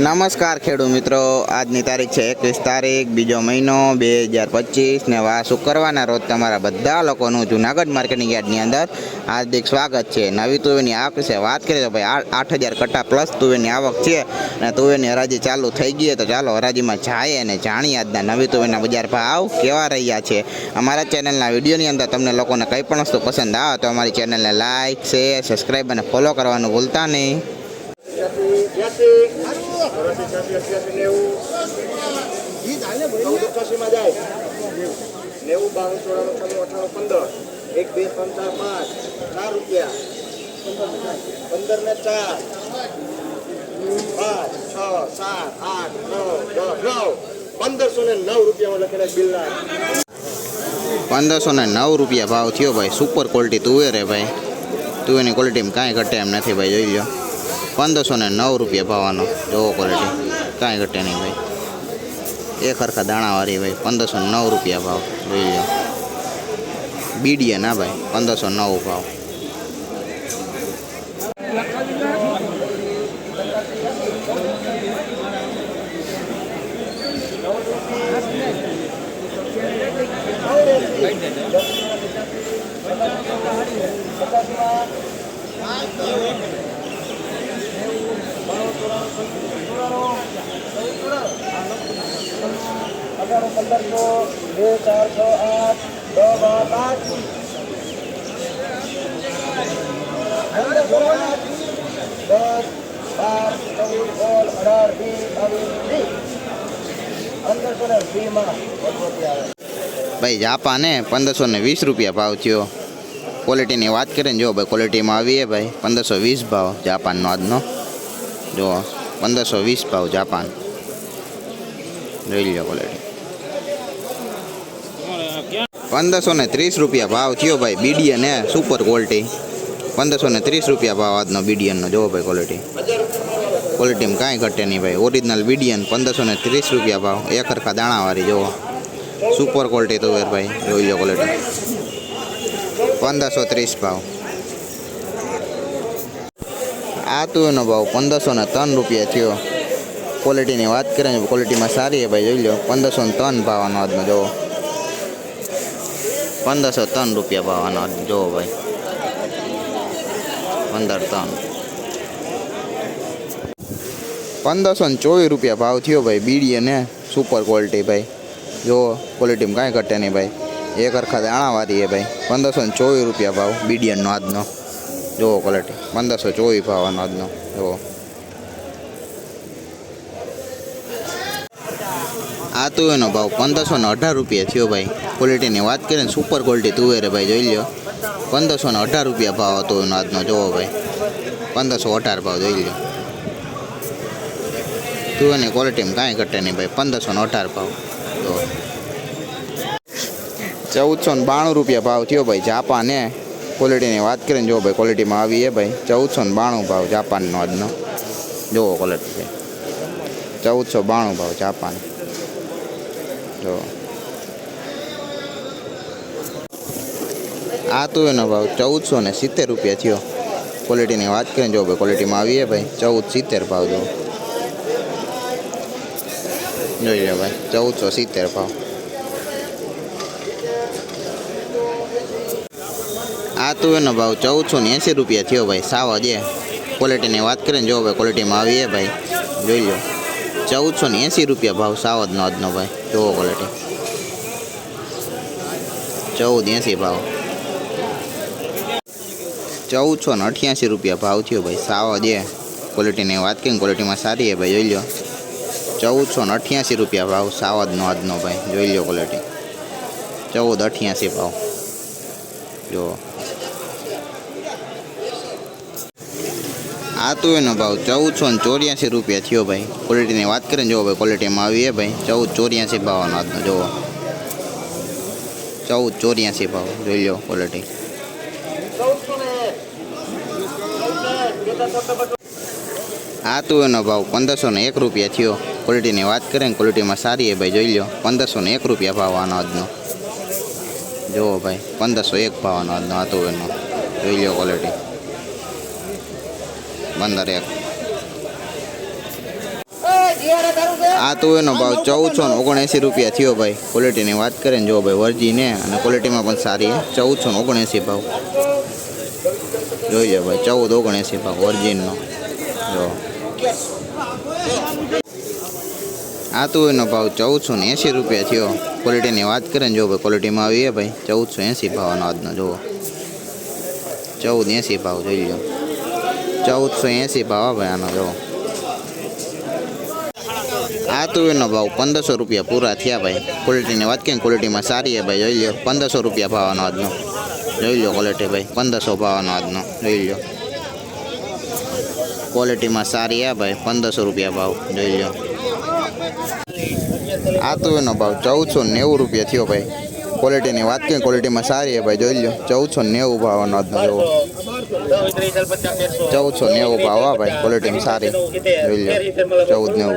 નમસ્કાર ખેડૂત મિત્રો. આજની તારીખ છે એકવીસ તારીખ, બીજો મહિનો બે હજાર પચીસ ને વા શુક્રવારના રોજ તમારા બધા લોકોનું જુનાગઢ માર્કેટિંગ યાર્ડની અંદર હાર્દિક સ્વાગત છે. નવી તુવેરની આવક વિશે વાત કરીએ તો ભાઈ આઠ હજાર કટ્ટા પ્લસ તુવેરની આવક છે અને તુવેરની હરાજી ચાલુ થઈ ગઈ તો ચાલો હરાજીમાં જાય અને જાણીએ આજના નવી તુવેરના બજાર ભાવ કેવા રહ્યા છે. અમારા ચેનલના વિડીયોની અંદર તમને લોકોને કંઈ પણ વસ્તુ પસંદ આવે તો અમારી ચેનલને લાઇક શેર, સબસ્ક્રાઈબ અને ફોલો કરવાનું ભૂલતા નહીં. નેવું બાવન ચોરાણું છન્નું અઠાણું પંદર એક બે ત્રણ પાંચ ચાર રૂપિયા પંદર ને ચાર પાંચ છ સાત આઠ નવ દસ નવ પંદરસો ને નવ રૂપિયામાં લખેલા બિલના પંદરસો નવ રૂપિયા ભાવ થયો ભાઈ. સુપર ક્વોલિટી તુવેર હે ભાઈ. તુવેરની ક્વોલિટીમાં કાંઈ ઘટે એમ નથી ભાઈ, જોઈ લો પંદરસો ને નવ રૂપિયા ભાવવાનો જોવો ક્વોલિટી કાંઈ ઘટે નહીં ભાઈ. એક હરખા દાણાવાળી ભાઈ, પંદરસો નવ રૂપિયા ભાવ. જોઈ લો બીડીએ ના ભાઈ, પંદરસો નવ ભાવ. અઢારો પંદરસો બે ચાર છ આઠ દસ બાર આઠ દસ બાર ચૌદ સોળ અઢાર વીસ બાવીસ પંદરસો ને વીસમાં ભાઈ જાપા જાપાને પંદરસો ને વીસ રૂપિયા ભાવ થયો. ક્વોલિટીની વાત કરીએ ને જો ભાઈ ક્વોલિટીમાં આવીએ ભાઈ, પંદરસો વીસ ભાવ જાપાનનો આજનો. જો પંદરસો વીસ ભાવ જાપાન. જોઈ લો ક્વોલિટી પંદરસો ને ત્રીસ રૂપિયા ભાવ થયો ભાઈ બીડીએન હે સુપર ક્વોલિટી પંદરસો ને ત્રીસ રૂપિયા ભાવ આજનો બીડીએનનો જોવો ભાઈ ક્વોલિટી ક્વોલિટીમાં કાંઈ ઘટે નહીં ભાઈ. ઓરિજિનલ બીડીએન પંદરસો ને ત્રીસ રૂપિયા ભાવ. એક હરખા દાણાવાળી જોવો સુપર ક્વોલિટી તો ભાઈ. જોઈ લો ક્વોલિટી પંદરસો ત્રીસ ભાવ. આ તો એનો ભાવ પંદરસો ને ત્રણ રૂપિયા થયો. ક્વોલિટીની વાત કરીએ ને ક્વોલિટીમાં સારી છે ભાઈ, જોઈ લો પંદરસો ને ત્રણ ભાવનો આજનો જોવો. પંદરસો ત્રણ રૂપિયા ભાવનો જોવો ભાઈ. પંદર ત્રણ. પંદરસો ને ચોવીસ રૂપિયા ભાવ થયો ભાઈ, બીડીએ ને સુપર ક્વોલિટી ભાઈ. જુઓ ક્વોલિટીમાં કાંઈ ઘટે નહીં ભાઈ. એક અરખા દાણાવાળી છે ભાઈ. પંદરસો ને ચોવીસ રૂપિયા ભાવ, બીડીએનનો આજનો જુઓ ક્વોલિટી પંદરસો ચોવીસ ભાવનો આજનો જુઓ આ તુવેરનો ભાવ પંદરસો ને અઢાર રૂપિયા થયો ભાઈ. ક્વોલિટીની વાત કરીએ ને સુપર ક્વોલિટી તુવેરે ભાઈ, જોઈ લો પંદરસો ને અઢાર રૂપિયા ભાવ હતો એનો આજનો જુઓ ભાઈ. પંદરસો અઢાર ભાવ, જોઈ લો તુવેરની ક્વોલિટીમાં કાંઈ ઘટે નહીં ભાઈ, પંદરસો ને અઢાર ભાવ. તો ચૌદસો ને બાણું રૂપિયા ભાવ થયો ભાઈ, જાપાને. ક્વોલિટીની વાત કરીને જો ભાઈ ક્વોલિટીમાં આવી એ ભાઈ, ચૌદસો ને બાણું ભાવ જાપાનનો આજનો. જુઓ ક્વોલિટી ભાઈ ચૌદસો બાણું ભાવ જાપાન. જો. આ તો એનો ભાવ ચૌદસો ને સિત્તેર રૂપિયા થયો. ક્વોલિટીની વાત કરીને જો ભાઈ ક્વોલિટીમાં આવીએ ભાઈ, ચૌદ સિત્તેર ભાવ જો. જોઈ લો ભાઈ, ચૌદસો સિત્તેર ભાવ. આ તો એનો ભાવ ચૌદસો ને એંસી રૂપિયા થયો ભાઈ, સાવ જે ક્વોલિટીની વાત કરીને જો ભાઈ ક્વોલિટીમાં આવીએ ભાઈ. જોઈ લો. ચૌદસો ને એંસી રૂપિયા ભાવ સાવજનો આજનો ભાઈ. જોવો ક્વોલિટી ચૌદ એંસી ભાવ. ચૌદસો ને અઠ્યાસી રૂપિયા ભાવ થયો ભાઈ, સાવ જે ક્વોલિટીની વાત કરીને ક્વોલિટીમાં સારી છે ભાઈ, જોઈ લો. ચૌદસો ને અઠ્યાસી રૂપિયા ભાવ સાવજનો આજનો ભાઈ. જોઈ લો ક્વોલિટી ચૌદ અઠ્યાસી ભાવ. જો આ તો એનો ભાવ ચૌદસો ને ચોર્યાસી રૂપિયા થયો ભાઈ. ક્વોલિટીની વાત કરીને જો ભાઈ ક્વોલિટીમાં આવી એ ભાઈ. ચૌદ ચોર્યાસી ભાવનો આજનો જુઓ. ચૌદ ચોર્યાસી ભાવ, જોઈ લો ક્વોલિટી આ તો એનો ભાવ પંદરસો ને એક રૂપિયા થયો. ક્વોલિટીની વાત કરીએ ને ક્વોલિટીમાં સારી એ ભાઈ, જોઈ લો. પંદરસો ને એક રૂપિયા ભાવ આનો આજનો. જુઓ ભાઈ, પંદરસો એક ભાવનો આજનો આ તો એનો. જોઈ લો ક્વોલિટી પંદર એક આ તુવેરનો ભાવ ચૌદસો ને ઓગણએંસી રૂપિયા થયો ભાઈ. ક્વોલિટીની વાત કરીએ ને જો ભાઈ વર્જીને અને ક્વોલિટીમાં પણ સારી ચૌદસો ને ઓગણએંસી ભાવ. જોઈ ભાઈ ચૌદ ઓગણએંસી ભાવ વર્જીનનો. જો. આ તુવેરનો ભાવ ચૌદસો ને એંસી રૂપિયા થયો. ક્વોલિટીની વાત કરીએ ને જો ભાઈ ક્વોલિટીમાં આવી ભાઈ. ચૌદસો એંસી ભાવનો આજનો જુઓ. ચૌદ એંસી ભાવ જોઈ લો. ચૌદસો એંસી ભાવ ભાઈ આનો જો. આ તુવેરનો ભાવ પંદરસો રૂપિયા પૂરા થયા ભાઈ. ક્વોલિટીની વાત કે ક્વોલિટીમાં સારી છે ભાઈ. જોઈ લો પંદરસો રૂપિયા ભાવનો આજનો. જોઈ લો ક્વોલિટી ભાઈ, પંદરસો ભાવનો આજનો. જોઈ લો ક્વોલિટીમાં સારી આ ભાઈ, પંદરસો રૂપિયા ભાવ. જોઈ લો આ તુવેરનો ભાવ ચૌદસો નેવું રૂપિયા થયો ભાઈ. ક્વોલિટીની વાત કે ક્વોલિટીમાં સારી છે ભાઈ. જોઈ લો ચૌદસો નેવું ભાવનો આજનો જોવો. ચૌદસો નેવું ભાવ ભાઈ ક્વોલિટી સારી ચૌદ નેવું.